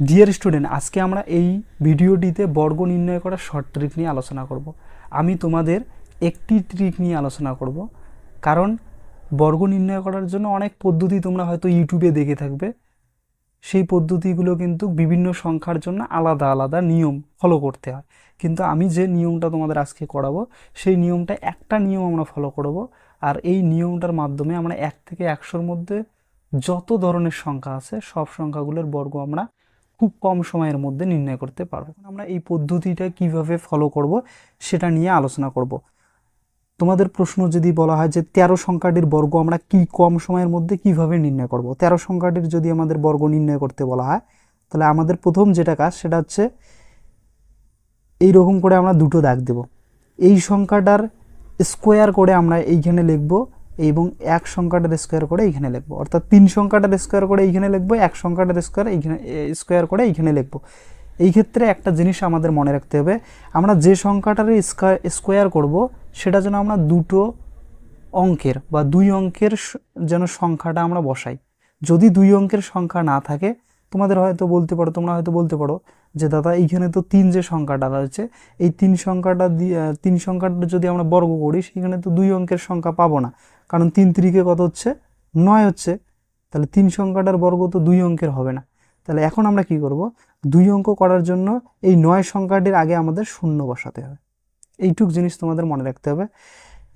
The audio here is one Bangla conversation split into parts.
ডিয়ার স্টুডেন্ট আজকে আমরা এই ভিডিওটিতে বর্গ নির্ণয় করার শর্ট ট্রিক নিয়ে আলোচনা করব। আমি তোমাদের একটি ট্রিক নিয়ে আলোচনা করব। কারণ বর্গ নির্ণয় করার জন্য অনেক পদ্ধতি তোমরা হয়তো ইউটিউবে দেখে থাকবে। সেই পদ্ধতিগুলো কিন্তু বিভিন্ন সংখ্যার জন্য আলাদা আলাদা নিয়ম ফলো করতে হয়। কিন্তু আমি যে নিয়মটা তোমাদের আজকে করাবো, সেই নিয়মটা একটা নিয়ম আমরা ফলো করব। আর এই নিয়মটার মাধ্যমে আমরা এক থেকে একশোর মধ্যে যত ধরনের সংখ্যা আছে, সব সংখ্যাগুলোর বর্গ আমরা খুব কম সময়ের মধ্যে নির্ণয় করতে পারব। আমরা এই পদ্ধতিটা কীভাবে ফলো করব সেটা নিয়ে আলোচনা করব। তোমাদের প্রশ্ন যদি বলা হয় যে তেরো সংখ্যাটির বর্গ আমরা কি কম সময়ের মধ্যে কীভাবে নির্ণয় করব? তেরো সংখ্যাটির যদি আমাদের বর্গ নির্ণয় করতে বলা হয়, তাহলে আমাদের প্রথম যেটা কাজ সেটা হচ্ছে এই রকম করে আমরা দুটো দাগ দেব। এই সংখ্যাটার স্কোয়ার করে আমরা এইখানে লিখব এবং এক সংখ্যাটার স্কোয়ার করে এইখানে লিখব। অর্থাৎ তিন সংখ্যাটার স্কোয়ার করে এইখানে লিখব, এক সংখ্যাটার স্কোয়ার এইখানে স্কোয়ার করে এইখানে লিখব। এই ক্ষেত্রে একটা জিনিস আমাদের মনে রাখতে হবে, আমরা যে সংখ্যাটার স্কোয়ার করব, সেটা যেন আমরা দুটো অঙ্কের বা দুই অঙ্কের যেন সংখ্যাটা আমরা বসাই। যদি দুই অঙ্কের সংখ্যা না থাকে তোমাদের হয়তো বলতে পারো, তোমরা হয়তো বলতে পারো যে দাদা, এইখানে তো তিন যে সংখ্যাটা রয়েছে, এই তিন সংখ্যাটা তিন সংখ্যাটা যদি আমরা বর্গ করি সেখানে তো দুই অঙ্কের সংখ্যা পাবো না। কারণ তিন তিরিকে কত হচ্ছে? নয় হচ্ছে। তাহলে তিন সংখ্যাটার বর্গ তো দুই অঙ্কের হবে না। তাহলে এখন আমরা কি করব? দুই অঙ্ক করার জন্য এই নয় সংখ্যাটির আগে আমাদের শূন্য বসাতে হবে। এইটুক জিনিস তোমাদের মনে রাখতে হবে।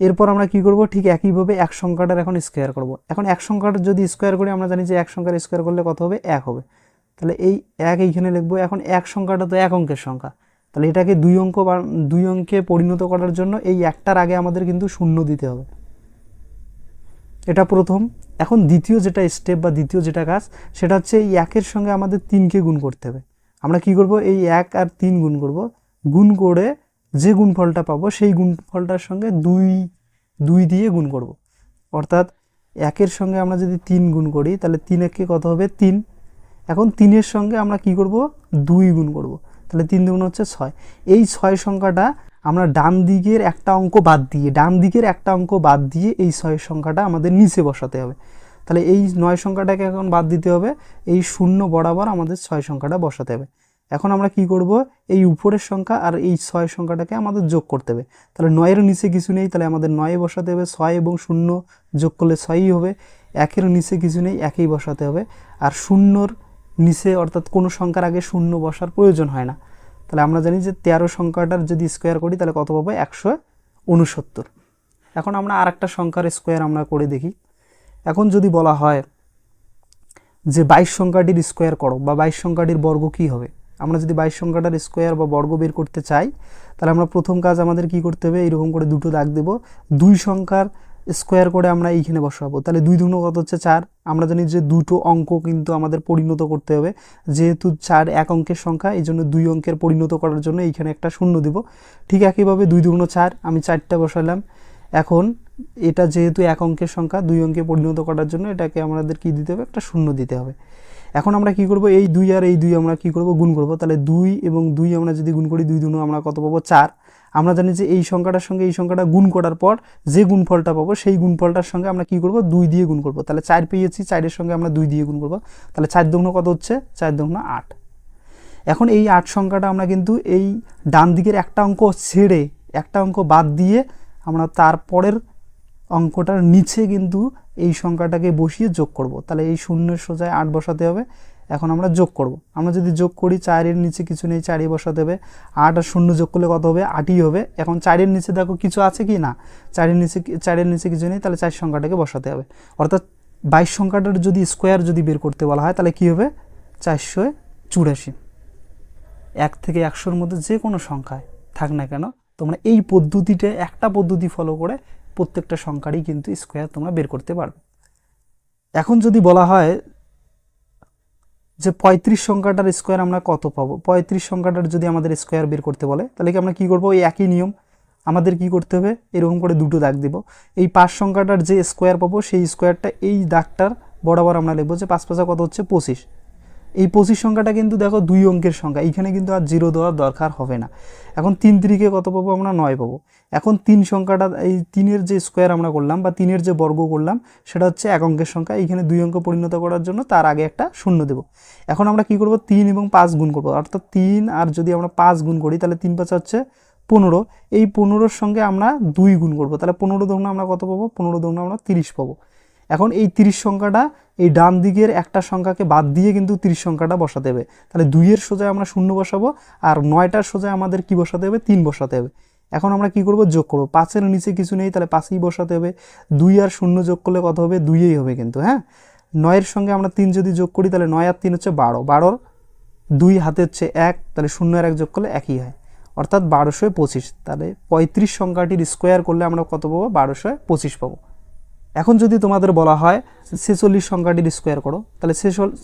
এরপর আমরা কি করব? ঠিক একইভাবে এক সংখ্যাটার এখন স্কোয়ার করব। এখন এক সংখ্যাটা যদি স্কোয়ার করি, আমরা জানি যে এক সংখ্যার স্কোয়ার করলে কত হবে? এক হবে। তাহলে এই এক এইখানে লিখব, এখন এক সংখ্যাটা তো এক অঙ্কের সংখ্যা। তাহলে এটাকে দুই অঙ্ক দুই অঙ্কে পরিণত করার জন্য এই একটার আগে আমাদের কিন্তু শূন্য দিতে হবে। এটা প্রথম। এখন দ্বিতীয় যেটা স্টেপ বা দ্বিতীয় যেটা কাজ, সেটা হচ্ছে এই একের সঙ্গে আমাদের তিনকে গুণ করতে হবে। আমরা কি করব? এই এক আর তিন গুণ করব। গুণ করে যে গুণফলটা পাবো, সেই গুণফলটার সঙ্গে দুই দুই দিয়ে গুণ করব। অর্থাৎ একের সঙ্গে আমরা যদি তিন গুণ করি, তাহলে তিন একে কত হবে? তিন। এখন তিনের সঙ্গে আমরা কি করব? দুই গুণ করব। তাহলে তিন দুগুণ হচ্ছে ছয়। এই ছয় সংখ্যাটা আমরা ডান দিকের একটা অঙ্ক বাদ দিয়ে, ডান দিকের একটা অঙ্ক বাদ দিয়ে এই ছয় সংখ্যাটা আমাদের নিচে বসাতে হবে। তাহলে এই নয় সংখ্যাটাকে এখন বাদ দিতে হবে। এই শূন্য বরাবর আমাদের ছয় সংখ্যাটা বসাতে হবে। এখন আমরা কি করব? এই উপরের সংখ্যা আর এই ছয় সংখ্যাটাকে আমাদের যোগ করতে হবে। তাহলে নয়ের নিচে কিছু নেই, তাহলে আমাদের নয়ে বসাতে হবে। ছয় এবং শূন্য যোগ করলে ছয়ই হবে। একের নিচে কিছু নেই, একই বসাতে হবে। আর শূন্যর নিচে অর্থাৎ কোনো সংখ্যার আগে শূন্য বসার প্রয়োজন হয় না। তাহলে আমরা জানি যে তেরো সংখ্যাটার যদি স্কোয়ার করি, তাহলে কত পাবো? একশো উনসত্তর। এখন আমরা আর একটা সংখ্যার স্কোয়ার আমরা করে দেখি। এখন যদি বলা হয় যে বাইশ সংখ্যাটির স্কোয়ার করো, বা বাইশ সংখ্যাটির বর্গ কী হবে? আমরা যদি বাইশ সংখ্যাটার স্কোয়ার বা বর্গ বের করতে চাই, তাহলে আমরা প্রথম কাজ আমাদের কি করতে হবে? এরকম করে দুটো দাগ দেব। দুই সংখ্যার স্কোয়ার করে আমরা এইখানে বসাবো। তাহলে দুই দুগুণ কত হচ্ছে চার? আমরা জানি যে দুটো অঙ্ক কিন্তু আমাদের পরিণত করতে হবে। যেহেতু চার এক অঙ্কের সংখ্যা, এই জন্য দুই অঙ্কের পরিণত করার জন্য এইখানে একটা শূন্য দিব। ঠিক একইভাবে দুই দুগুণ চার, আমি চারটা বসালাম। এখন এটা যেহেতু এক অঙ্কের সংখ্যা, দুই অঙ্কে পরিণত করার জন্য এটাকে আমাদের কি দিতে হবে? একটা শূন্য দিতে হবে। এখন আমরা কি করব? এই দুই আর এই দুই আমরা কি করব? গুণ করব। তাহলে দুই এবং দুই আমরা যদি গুণ করি, দুই দুনো আমরা কত পাবো? চার। আমরা জানি যে এই সংখ্যাটার সঙ্গে এই সংখ্যাটা গুণ করার পর যে গুণফলটা পাবো, সেই গুণফলটার সঙ্গে আমরা কি করব? দুই দিয়ে গুণ করব। তাহলে চার পেয়েছি, চারের সঙ্গে আমরা দুই দিয়ে গুণ করব। তাহলে চার দুগুণ কত হচ্ছে? চার দুগুণ আট। এখন এই আট সংখ্যাটা আমরা কিন্তু এই ডান দিকের একটা অঙ্ক ছেড়ে, একটা অঙ্ক বাদ দিয়ে আমরা তারপরের অঙ্কটার নিচে কিন্তু এই সংখ্যাটাকে বসিয়ে যোগ করব। তাহলে এই শূন্যের সোজায় আট বসাতে হবে। এখন আমরা যোগ করব। আমরা যদি যোগ করি, চারের নিচে কিছু নেই, চারই বসাতে হবে। আট আর শূন্য যোগ করলে কত হবে? আটই হবে। এখন চারের নিচে দেখো কিছু আছে কি না? চারের নিচে চারের নিচে কিছু নেই, তাহলে চার সংখ্যাটাকে বসাতে হবে। অর্থাৎ বাইশ সংখ্যাটার যদি স্কোয়ার যদি বের করতে বলা হয়, তাহলে কী হবে? চারশো চুরাশি। এক থেকে একশোর মধ্যে যে কোনো সংখ্যায় থাক না কেন, তোমরা এই পদ্ধতিটা একটা পদ্ধতি ফলো করে প্রত্যেকটা সংখ্যারই কিন্তু স্কোয়ার তোমরা বের করতে পারবে। এখন যদি বলা হয় যে পঁয়ত্রিশ সংখ্যাটার স্কোয়ার আমরা কত পাবো? পঁয়ত্রিশ সংখ্যাটার যদি আমাদের স্কোয়ার বের করতে বলে, তাহলে কি আমরা কি করব? ওই একই নিয়ম। আমাদের কি করতে হবে? এরকম করে দুটো দাগ দিব। এই পাঁচ সংখ্যাটার যে স্কোয়ার পাবো, সেই স্কোয়ারটা এই দাগটার বরাবর আমরা লিখব যে পাঁচ পাঁচা কত হচ্ছে? পঁচিশ। এই পঁচিশ সংখ্যাটা কিন্তু দেখো দুই অঙ্কের সংখ্যা। এইখানে কিন্তু আর জিরো দেওয়ার দরকার হবে না। এখন তিন তিরিকে কত পাবো? আমরা নয় পাবো। এখন তিন সংখ্যাটা, এই তিনের যে স্কোয়ার আমরা করলাম বা তিনের যে বর্গ করলাম, সেটা হচ্ছে এক অঙ্কের সংখ্যা। এইখানে দুই অঙ্ক পরিণত করার জন্য তার আগে একটা শূন্য দেবো। এখন আমরা কি করব? তিন এবং পাঁচ গুণ করব। অর্থাৎ তিন আর যদি আমরা পাঁচ গুণ করি, তাহলে তিন পাঁচ হচ্ছে পনেরো। এই পনেরোর সঙ্গে আমরা দুই গুণ করব। তাহলে পনেরো দৌড়না আমরা কত পাবো? পনেরো দৌড়না আমরা তিরিশ পাবো। এখন এই তিরিশ সংখ্যাটা এই ডান দিকের একটা সংখ্যাকে বাদ দিয়ে কিন্তু তিরিশ সংখ্যাটা বসাতে হবে। তাহলে দুইয়ের সোজায় আমরা শূন্য বসাবো আর নয়টার সোজায় আমাদের কি বসাতে হবে? তিন বসাতে হবে। এখন আমরা কি করব? যোগ করব। পাঁচের নিচে কিছু নেই, তাহলে পাঁচই বসাতে হবে। দুই আর শূন্য যোগ করলে কত হবে? দুইয়েই হবে কিন্তু হ্যাঁ? নয়ের সঙ্গে আমরা তিন যদি যোগ করি, তাহলে নয় আর তিন হচ্ছে বারো। বারোর দুই হাতে হচ্ছে এক, তাহলে শূন্য আর এক যোগ করলে একই হয়। অর্থাৎ বারোশো পঁচিশ। তাহলে পঁয়ত্রিশ সংখ্যাটির স্কোয়ার করলে আমরা কত পাবো? বারোশো পঁচিশ পাবো। এখন যদি তোমাদের বলা হয় ছেচল্লিশ সংখ্যাটির স্কোয়ার করো, তাহলে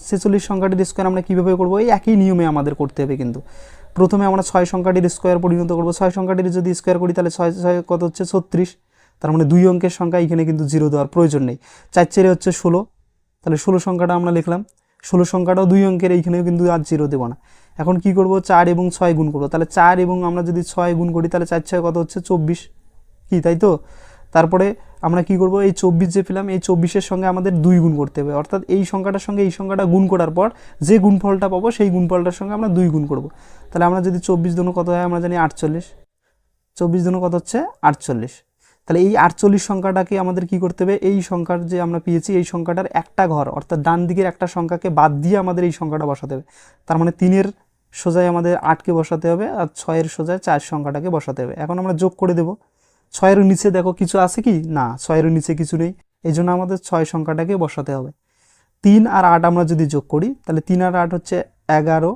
ছেচল্লিশ সংখ্যাটির স্কোয়ার আমরা কীভাবে করব? এই একই নিয়মে আমাদের করতে হবে কিন্তু। প্রথমে আমরা ছয় সংখ্যাটির স্কোয়ার পরিণত করব। ছয় সংখ্যাটির যদি স্কোয়ার করি, তাহলে ছয় ছয় কত হচ্ছে? ছত্রিশ। তার মানে দুই অঙ্কের সংখ্যা এখানে কিন্তু জিরো দেওয়ার প্রয়োজন নেই। চার চেরে হচ্ছে ষোলো। তাহলে ষোলো সংখ্যাটা আমরা লিখলাম। ষোলো সংখ্যাটাও দুই অঙ্কের, এইখানেও কিন্তু আর জিরো দেবো না। এখন কি করব? চার এবং ছয় গুণ করব। তাহলে চার এবং আমরা যদি ছয় গুণ করি, তাহলে চার ছয় কত হচ্ছে? চব্বিশ। কি, তাই তো? তারপরে আমরা কি করব? এই চব্বিশ যে পেলাম, এই চব্বিশের সঙ্গে আমাদের দুই গুণ করতে হবে। অর্থাৎ এই সংখ্যাটার সঙ্গে এই সংখ্যাটা গুণ করার পর যে গুণফলটা পাবো, সেই গুণফলটার সঙ্গে আমরা দুই গুণ করব। তাহলে আমরা যদি চব্বিশ দুনো কত হয়? আমরা জানি আটচল্লিশ। চব্বিশ দুনো কত হচ্ছে? আটচল্লিশ। তাহলে এই আটচল্লিশ সংখ্যাটাকে আমাদের কি করতে হবে? এই সংখ্যার যে আমরা পেয়েছি, এই সংখ্যাটার একটা ঘর, অর্থাৎ ডান দিকের একটা সংখ্যাকে বাদ দিয়ে আমাদের এই সংখ্যাটা বসাতে হবে। তার মানে তিনের সোজায় আমাদের আটকে বসাতে হবে আর ছয়ের সোজায় চার সংখ্যাটাকে বসাতে হবে। এখন আমরা যোগ করে দেবো। ছয়ের নিচে দেখো কিছু আছে কি? না ছয়ের নিচে কিছু নেই। এই জন্য আমাদের ছয় সংখ্যাটাকে বসাতে হবে। তিন আর আট আমরা যদি যোগ করি, তাহলে তিন আর আট হচ্ছে এগারো,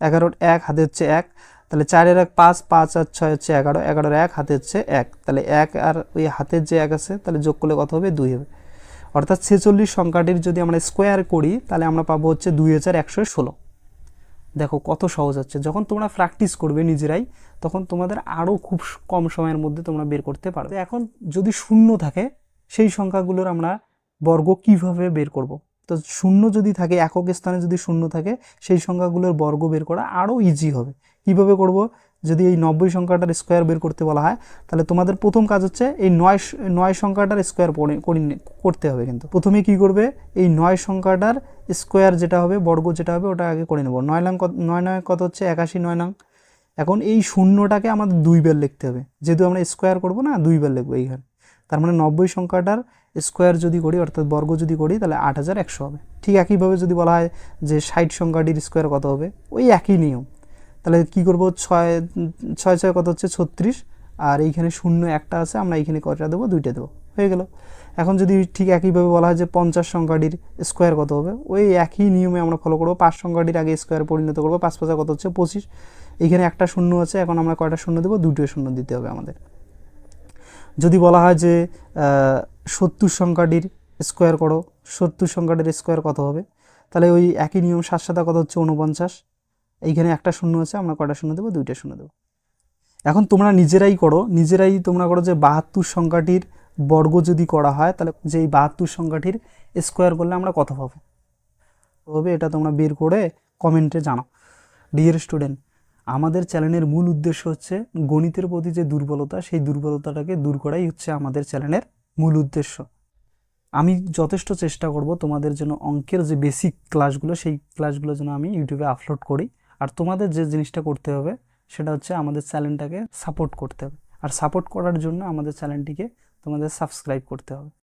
এগারোর এক, হাতে হচ্ছে এক। তাহলে চারের এক পাঁচ পাঁচ আর ছয় হচ্ছে এগারো, এগারোর এক, হাতে হচ্ছে এক। তাহলে এক আর ওই হাতের যে এক আছে, তাহলে যোগ করলে কত হবে? দুই হবে। অর্থাৎ ছেচল্লিশ সংখ্যাটির যদি আমরা স্কোয়ার করি, তাহলে আমরা পাবো হচ্ছে দুই হাজার একশো ষোলো। দেখো কত সহজ হচ্ছে। যখন তোমরা প্র্যাকটিস করবে নিজেরাই, তখন তোমাদের আরও খুব কম সময়ের মধ্যে তোমরা বের করতে পারবে। এখন যদি শূন্য থাকে, সেই সংখ্যাগুলোর আমরা বর্গ কীভাবে বের করব। তো শূন্য যদি থাকে, একক স্থানে যদি শূন্য থাকে, সেই সংখ্যাগুলোর বর্গ বের করা আরও ইজি হবে। কীভাবে করব? যদি এই নব্বই সংখ্যাটার স্কোয়ার বের করতে বলা হয়, তাহলে তোমাদের প্রথম কাজ হচ্ছে এই নয় নয় সংখ্যাটার স্কোয়ার করতে হবে কিন্তু। প্রথমে কি করবে? এই নয় সংখ্যাটার স্কোয়ার যেটা হবে, বর্গ যেটা হবে, ওটা আগে করে নেব। নয় নং কত, নয় নয় কত হচ্ছে? একাশি নয় নং। এখন এই শূন্যটাকে আমাদের দুই দুইবার লিখতে হবে। যেহেতু আমরা স্কোয়ার করব না, দুই দুইবার লিখব এইখানে। তার মানে নব্বই সংখ্যাটার স্কোয়ার যদি করি, অর্থাৎ বর্গ যদি করি, তাহলে আট হাজার একশো হবে। ঠিক একইভাবে যদি বলা হয় যে ষাট সংখ্যাটির স্কোয়ার কত হবে? ওই একই নিয়ম। তাহলে কি করব? ছয় ছয় ছয় কত হচ্ছে? ছত্রিশ। আর এইখানে শূন্য একটা আছে, আমরা এইখানে কটা দেবো? দুইটা দেবো। হয়ে গেল। এখন যদি ঠিক একইভাবে বলা হয় যে পঞ্চাশ সংখ্যাটির স্কোয়ার কত হবে? ওই একই নিয়মে আমরা ফলো করব। পাঁচ সংখ্যাটির আগে স্কোয়ার পরিণত করব। পাঁচ পাঁচা কত হচ্ছে? পঁচিশ। এইখানে একটা শূন্য আছে, এখন আমরা কয়টা শূন্য দেবো? দুটো শূন্য দিতে হবে আমাদের। যদি বলা হয় যে সত্তর সংখ্যাটির স্কোয়ার করো, সত্তর সংখ্যাটির স্কোয়ার কত হবে? তাহলে ওই একই নিয়ম সাত সাতা কত হচ্ছে? উনপঞ্চাশ এইখানে একটা শূন্য আছে, আমরা কয়টা শূন্য দেবো? দুইটা শূন্য দেবো। এখন তোমরা নিজেরাই করো, নিজেরাই তোমরা করো যে বাহাত্তর সংখ্যাটির বর্গ যদি করা হয়, তাহলে যে এই বাহাত্তর সংখ্যাটির স্কোয়ার করলে আমরা কত পাবো? হবে এটা তোমরা বের করে কমেন্টে জানাও। ডিয়ার স্টুডেন্ট আমাদের চ্যানেলের মূল উদ্দেশ্য হচ্ছে গণিতের প্রতি যে দুর্বলতা, সেই দুর্বলতাটাকে দূর করাই হচ্ছে আমাদের চ্যানেলের মূল উদ্দেশ্য। আমি যথেষ্ট চেষ্টা করব তোমাদের জন্য অঙ্কের যে বেসিক ক্লাসগুলো সেই ক্লাসগুলো যেন আমি ইউটিউবে আপলোড করি। আর তোমাদের যে জিনিসটা করতে হবে, সেটা হচ্ছে আমাদের চ্যানেলটাকে সাপোর্ট করতে হবে। আর সাপোর্ট করার জন্য আমাদের চ্যানেলটিকে তোমাদের সাবস্ক্রাইব করতে হবে।